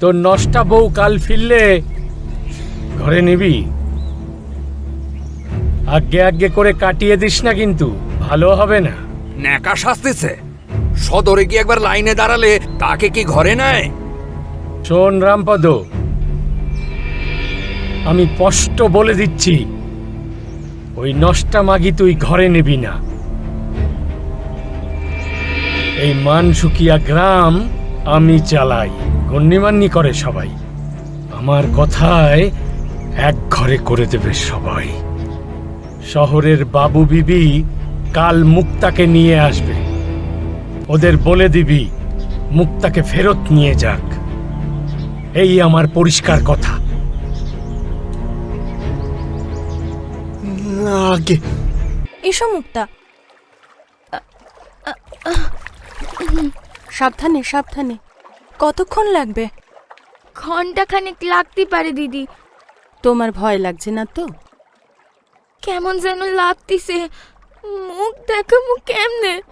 তোর নষ্টা বউ কাল ফিরলে ঘরে নিবি। আগে আগে করে কাটিয়ে দিস না কিন্তু ভালো হবে না। ন্যাকা শাস্তিছে। সদরে গিয়ে একবার লাইনে দাঁড়ালে তাকে কি ঘরে নেয়? শোন রামপদ আমি স্পষ্ট বলে দিচ্ছি ওই নষ্টা মাগি তুই ঘরে নিবি না। এই মানসুকিয়া গ্রাম আমি চালাই। গণ্যমান্যি করে সবাই। আমার কথায় এক ঘরে করে দেবে সবাই। শহরের বাবু বিবি কাল মুক্তাকে নিয়ে আসবে। ওদের বলে দিবি মুক্তাকে ফেরত নিয়ে যাক। এই আমার পরিষ্কার কথা। আগে। এসো মুক্তা। সাবধানে সাবধানে। কতক্ষণ লাগবে? ঘণ্টা খানিক লাগতে পারে দিদি। তোমার ভয় লাগছে না তো? কেমন যেন লাগতিছে। মুখ দেখো দেখামু কেমনে?